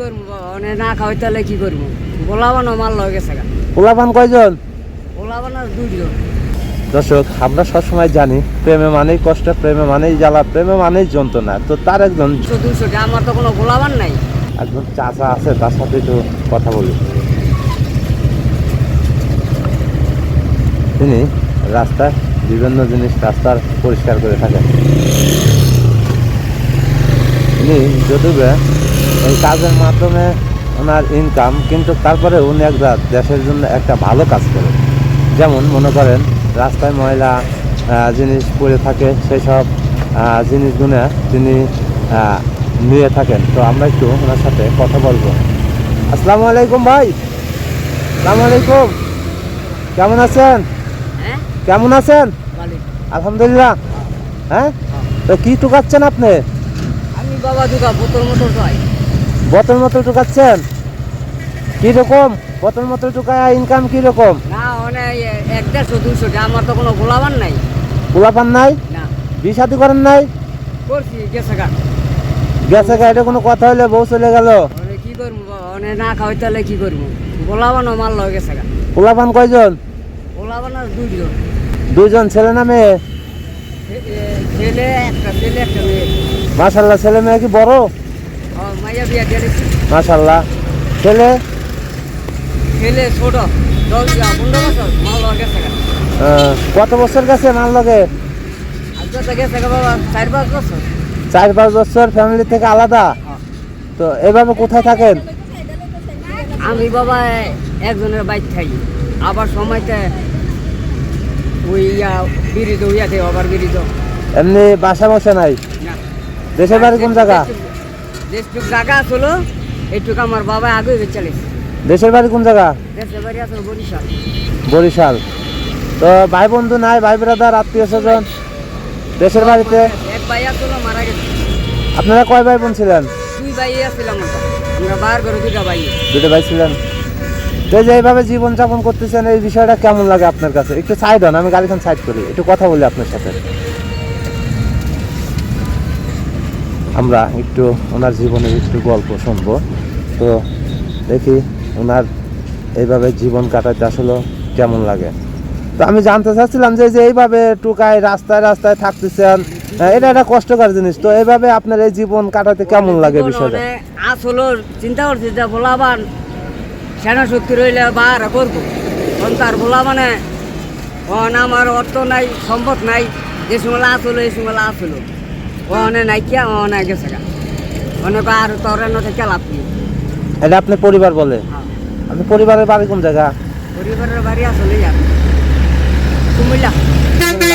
করব? বাবা মানে না খাওয়াই তাহলে কি করব? গোলাবানো মাল লয়ে গেছে গা। পোলাপান কয়জন? গোলাবানো দুইজন। দর্শক আমরা সবসময় জানি প্রেমে মানেই কষ্ট প্রেমে মানেই জ্বালা প্রেমে মানেই যন্ত্রণা। তো তার একজন দুশো আমার তো কোনো গোলাবান নাই। একজন চাচা আছে তার সাথে একটু কথা বলি। তিনি রাস্তার বিভিন্ন জিনিস রাস্তার পরিষ্কার করে থাকেন। তিনি যদিও এই কাজের মাধ্যমে ওনার ইনকাম কিন্তু তারপরে উনি একটা দেশের জন্য একটা ভালো কাজ করেন যেমন মনে করেন রাস্তায় ময়লা জিনিস পড়ে থাকে সেই সব জিনিসগুলো তিনি নিয়ে থাকেন। তো আমরা একটু ওনার সাথে কথা বলব। আসসালামু আলাইকুম ভাই। আসসালামু আলাইকুম। কেমন আছেন? হ্যাঁ? কেমন আছেন? আলহামদুলিল্লাহ। হ্যাঁ? তো কি টুকাচ্ছেন আপনি? আমি বাবা দুকা বোতল মোটর খাই বোতল মতো ঢুকাচ্ছেন? কি রকম বোতল মতো টুকায় ইনকাম কি রকম না মানে এক দেড়শো দুশো টাকা আমার তো কোনো গোলাবান নাই। গোলাপান নাই? না। বিষাদি করেন নাই? করছি গেছে গা। গেছে গা এটা কোনো কথা হলে বউ চলে গেল। কি করব? মানে না খাওয়াই তাহলে কি করব? গোলাবানো মাল লয়ে গেছে গা। গোলাপান কয়জন? গোলাপান আর দুইজন। দুইজন ছেলে না মেয়ে? ছেলে একটা ছেলে একটা মেয়ে। মাশাল্লাহ ছেলে মেয়ে কি বড়? মাশাল্লাহ ছেলে ছেলে ছোট। কত বছর গেছে মাল লগে? চার পাঁচ বছর। ফ্যামিলি থেকে আলাদা? হ্যাঁ। তো এভাবে কোথায় থাকেন? আমি বাবা একজনের বাইক খাই আবার সময়তে ওই ইয়া বিরিত হইয়াতে আবার বিরিত এমনি বাসা বসে নাই? দেশের বাড়ি কোন জায়গা? যেটুক জায়গা আসলো এইটুকু আমার বাবা আগে চলেছে দেশের বাড়ি কোন জায়গা? দেশের বাড়ি আসলো বরিশাল। বরিশাল। তো ভাই বন্ধু নাই ভাই ব্রাদার আত্মীয় স্বজন দেশের বাড়িতে? এক ভাই আসলো মারা গেছে। আপনারা কয় ভাই বোন ছিলেন? দুই ভাই আসছিলাম আমরা বার করে দুটা ভাই। দুটো ভাই ছিলেন। তো যে এইভাবে জীবনযাপন করতেছেন এই বিষয়টা কেমন লাগে আপনার কাছে? একটু সাইড হন আমি গাড়িখান সাইড করি একটু কথা বলি আপনার সাথে। আমরা একটু ওনার জীবনের একটু গল্প শুনব। তো দেখি ওনার এইভাবে জীবন কাটাতে আসলে কেমন লাগে। তো আমি জানতে চাচ্ছিলাম যে যে এইভাবে টুকায় রাস্তায় রাস্তায় থাকতেছেন এটা একটা কষ্টকর জিনিস। তো এইভাবে আপনার এই জীবন কাটাতে কেমন লাগে বিষয়টা? আসলো চিন্তা করছি যে ভোলাবান সেনা শক্তি রইলে বার করব। তখন তার ভোলা মানে আমার অর্থ নাই সম্পদ নাই যে সময় আসলো এই সময় আসলো। ওখানে নাই কিয়া গেছে গা। অনেক আর তোর থেকে লাভ কি? এটা আপনার পরিবার বলে? হ্যাঁ। আপনি পরিবারের বাড়ি কোন জায়গা? পরিবারের বাড়ি আসলে আর কুমিল্লা।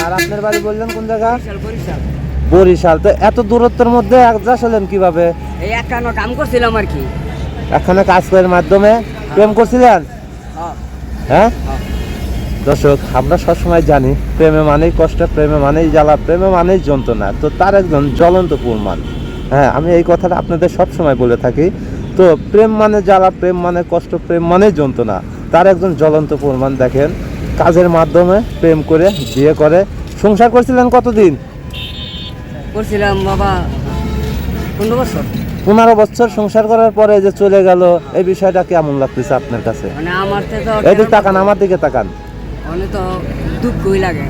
আর আপনার বাড়ি বললেন কোন জায়গা? বরিশাল বরিশাল। তো এত দূরত্বের মধ্যে অ্যাডজাস্ট হলেন কীভাবে? এই একটা কাম করছিলাম আর কি। এখানে কাজ করার মাধ্যমে? প্রেম করছিলেন? হ্যাঁ। হ্যাঁ? হ্যাঁ। দর্শক আমরা সবসময় জানি প্রেমে মানেই কষ্ট প্রেমে মানেই জ্বালা প্রেমে মানেই যন্ত্রণা। তো তার একজন জ্বলন্ত প্রমাণ। হ্যাঁ আমি এই কথাটা আপনাদের সবসময় বলে থাকি। তো প্রেম মানে জ্বালা প্রেম মানে কষ্ট প্রেম মানে যন্ত্রণা। তার একজন জ্বলন্ত প্রমাণ দেখেন। কাজের মাধ্যমে প্রেম করে বিয়ে করে। সংসার করছিলেন কতদিন? করছিলাম বাবা পনেরো বছর। পনেরো বছর সংসার করার পরে যে চলে গেল এই বিষয়টা কেমন লাগতেছে আপনার কাছে? মানে আমার তো এই দিক তাকান আমার দিকে তাকান। অনেক তো দুঃখই লাগে।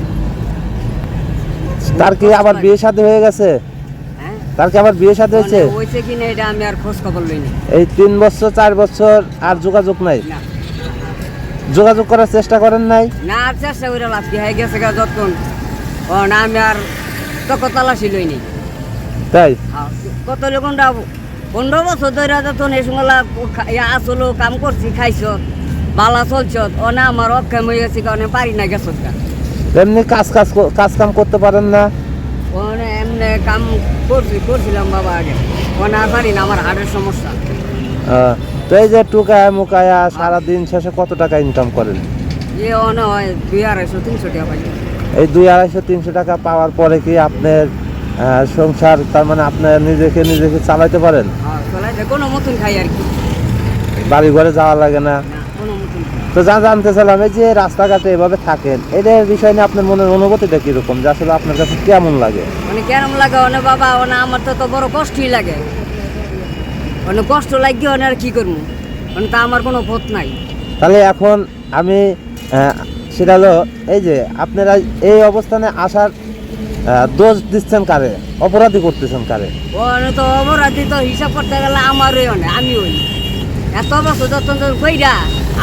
তার কি আবার বিয়ে শাদী হয়ে গেছে? হ্যাঁ? তার কি আবার বিয়ে শাদী হয়েছে? মানে হয়েছে কি না এটা আমি আর খোঁজ খবর লইনি। এই তিন বছর চার বছর আর যোগাযোগ নাই? না। যোগাযোগ করার চেষ্টা করেন নাই? না আর চেষ্টা করে লাভ কি? হয়ে গেছে গা যতক্ষণ। ও না আমি আর তখন তালাশি লইনি। তাই? হ্যাঁ, কত লোকটা পনেরো বছর ধরে যখন এই সময় আসলো কাম করছি খাইছ। বালা চলছ ও না আমার অক্ষম হয়ে গেছে কারণে পারি না গেছ এমনি কাজ কাজ কাজ কাম করতে পারেন না? ওখানে এমনি কাম করছি করছিলাম বাবা আগে। ও না পারি না আমার হার্টের সমস্যা। তো এই যে টুকায় মুকায়া সারাদিন শেষে কত টাকা ইনকাম করেন? যে অনে হয় দুই আড়াইশো তিনশো টাকা পাই। এই দুই আড়াইশো তিনশো টাকা পাওয়ার পরে কি আপনার সংসার তার মানে আপনার নিজেকে নিজেকে চালাইতে পারেন? হ্যাঁ কোনো মতন খাই আর কি। বাড়ি ঘরে যাওয়া লাগে না। তো যা জানতে চাইলাম এই যে রাস্তাঘাটে এভাবে থাকেন এটার বিষয় নিয়ে আপনার মনের অনুভূতিটা কীরকম? যে আসলে আপনার কাছে কেমন লাগে? মানে কেরম লাগে? অনে বাবা ওনা আমার তো তো বড় কষ্টই লাগে। অনেক কষ্ট লাগবে অনেক আর কি করব? মানে তা আমার কোনো পথ নাই। তাহলে এখন আমি সেটা হলো এই যে আপনারা এই অবস্থানে আসার দোষ দিচ্ছেন কারে? অপরাধী করতেছেন কারে? ওখানে তো অপরাধী তো হিসাব করতে গেলে আমারই অনেক আমি ওই এত বছর যতন কইরা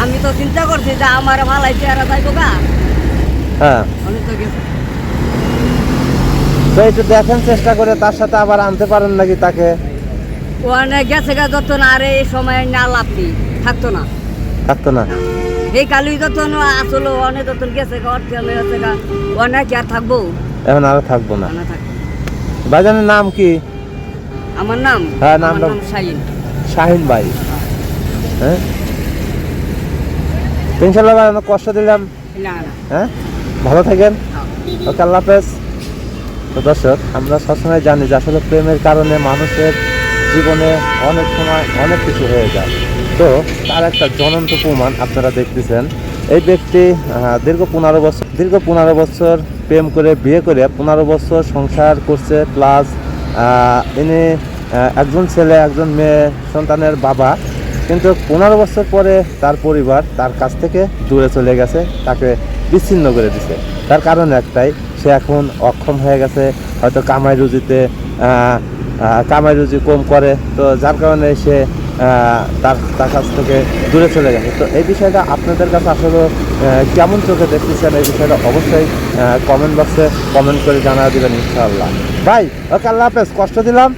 আমি তো চিন্তা করছি যে আমার ভালাই চেহারা যাইবো গা। হ্যাঁ। অনেক তো গেছে। তো একটু দেখেন চেষ্টা করে তার সাথে আবার আনতে পারেন নাকি তাকে? ওখানে গেছে গা যতন আর এই সময় না লাভ নেই থাকতো না। থাকতো না। এই কালি যতন আসলে অনেক যতন গেছে গা অর্থ আমি গেছে গা অনেক কি আর থাকব? এখন আর থাকব না। না থাকব। ভাইজানের নাম কি? আমার নাম? হ্যাঁ, নাম শাহিন। শাহিন ভাই। হ্যাঁ? ইনশাল্লাহ ভাই কষ্ট দিলাম। হ্যাঁ? ভালো থাকেন। ওকে আল্লাহ হাফেজ। তো দর্শক আমরা সবসময় জানি যে আসলে প্রেমের কারণে মানুষের জীবনে অনেক সময় অনেক কিছু হয়ে যায়। তো তার একটা জ্বলন্ত প্রমাণ আপনারা দেখতেছেন। এই ব্যক্তি দীর্ঘ পনেরো বছর দীর্ঘ পনেরো বছর প্রেম করে বিয়ে করে পনেরো বছর সংসার করছে প্লাস ইনি একজন ছেলে একজন মেয়ে সন্তানের বাবা। কিন্তু পনেরো বছর পরে তার পরিবার তার কাছ থেকে দূরে চলে গেছে, তাকে বিচ্ছিন্ন করে দিছে। তার কারণ একটাই, সে এখন অক্ষম হয়ে গেছে, হয়তো কামাই রুজিতে কামাই রুজি কম করে, তো যার কারণে সে তার তার কাছ থেকে দূরে চলে গেছে। তো এই বিষয়টা আপনাদের কাছে আসলে কেমন চোখে দেখতেছেন? এই বিষয়টা অবশ্যই কমেন্ট বক্সে কমেন্ট করে জানা দিবেন ইনশাআল্লাহ। ভাই, ওকে আল্লাহ হাফেজ, কষ্ট দিলাম।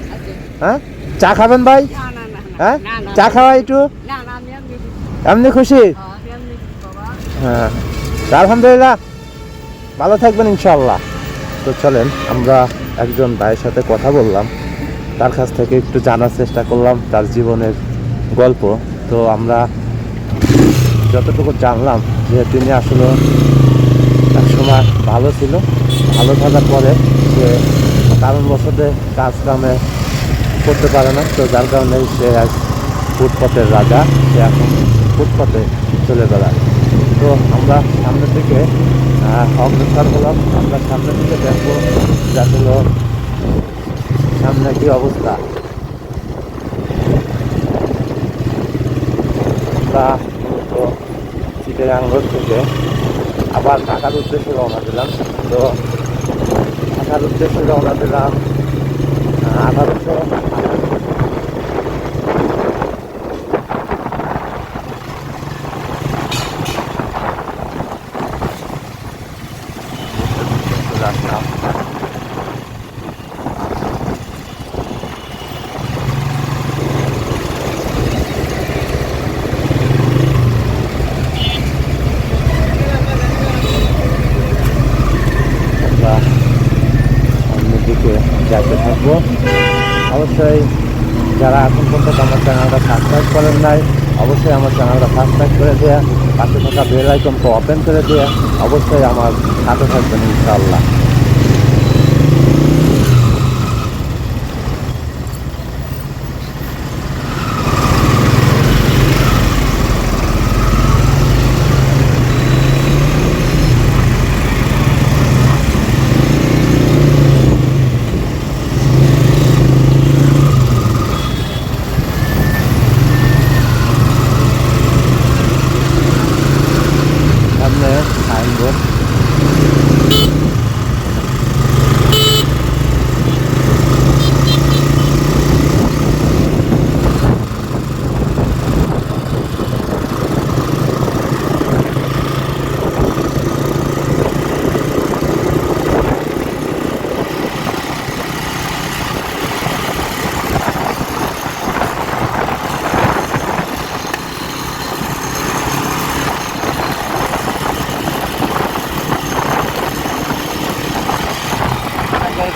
হ্যাঁ? চা খাবেন ভাই? হ্যাঁ? চা খাওয়া একটু? এমনি খুশি? হ্যাঁ, আলহামদুলিল্লাহ ভালো থাকবেন ইনশাল্লাহ তো চলেন আমরা একজন ভাইয়ের সাথে কথা বললাম। তার কাছ থেকে একটু জানার চেষ্টা করলাম তার জীবনের গল্প। তো আমরা যতটুকু জানলাম যে তিনি আসলে এক সময় ভালো ছিল ভালো থাকার পরে সে কারণবশতে কাজ কামে করতে পারে না। তো যার কারণে সে আজ ফুটপথের রাজা, সে এখন ফুটপথে চলে বেড়ায়। তো আমরা সামনের দিকে অগ্রসর হলাম। আমরা সামনের দিকে দেখব যে আসলে সামনে কি অবস্থা। আমরা মূলত চিটাগাঙ্গর থেকে আবার ঢাকার উদ্দেশ্যে রওনা দিলাম। তো ঢাকার উদ্দেশ্যে রওনা দিলাম আঠারোশো চলে আসলাম আমরা সামনের দিকে যাইতে থাকব অবশ্যই যারা এখন পর্যন্ত আমার চ্যানেলটা সাবস্ক্রাইব করেন নাই, অবশ্যই আমার চ্যানেলটা সাবস্ক্রাইব করে দেওয়া পাশে থাকা বেল আইকনকে ওপেন করে দেয়া অবশ্যই আমার সাথে থাকবেন ইনশাআল্লাহ।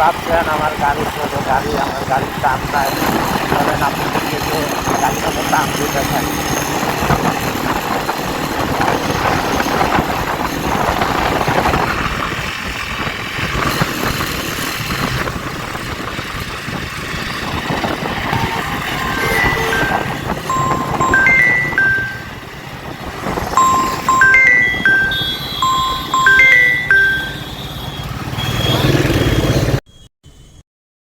ভাবছেন আমার গাড়ি ছোটো গাড়ি আমার গাড়ির দাম নাই বলেন আপনি গাড়ির দাম দিতে